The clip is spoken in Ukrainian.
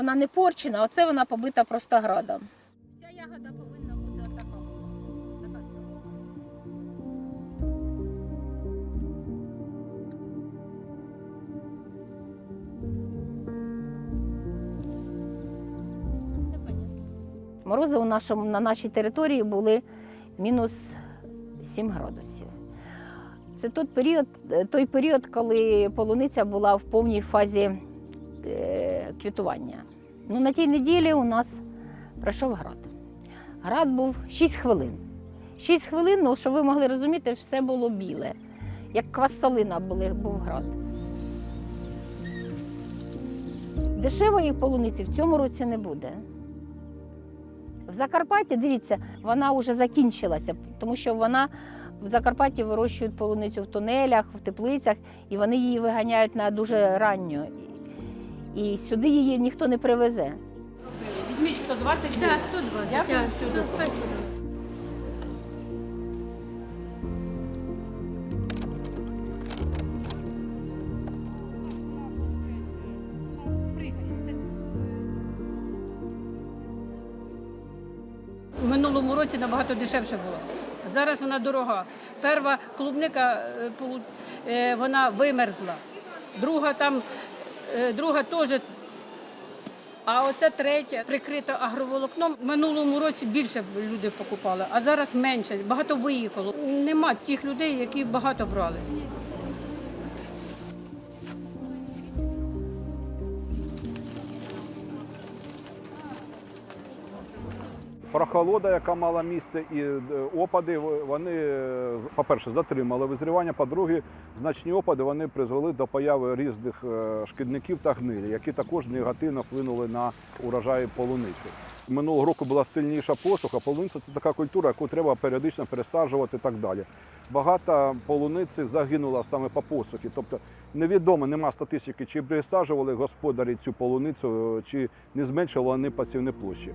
Вона не порчена, оце вона побита просто градом. Вся ягода повинна бути отака. Така. Морози у нашому, на нашій території були мінус 7 градусів. Це той період, той період, коли полуниця була в повній фазі е, квітування. Ну, на тій неділі у нас пройшов град. Град був 6 хвилин. 6 хвилин, ну, щоб ви могли розуміти, все було біле. Як квасолина був град. Дешевої полуниці в цьому році не буде. В Закарпатті, дивіться, вона вже закінчилася, тому що вона в Закарпатті вирощують полуницю в тунелях, в теплицях, і вони її виганяють на дуже ранню. І сюди її ніхто не привезе. Візьміть 120 Да, 120. Дякую, спасибо. У минулому році набагато дешевше було. Зараз вона дорога. Перша клубника е, е, вона вимерзла. Друга там, друга теж. А оце третя прикрита агроволокном. Минулому році більше люди покупали, а зараз менше. Багато виїхало. Нема тих людей, які багато брали. Прохолода, яка мала місце, і е, опади, вони, е, по-перше, затримали визрівання, по-друге, значні опади вони призвели до появи різних е, шкідників та гнилі, які також негативно вплинули на урожай полуниці. Минулого року була сильніша посуха. Полуниця це така культура, яку треба періодично пересаджувати і так далі. Багато полуниці загинуло саме по посухі. Тобто невідомо, нема статистики, чи пересаджували господарі цю полуницю, чи не зменшували вони пасівні площі.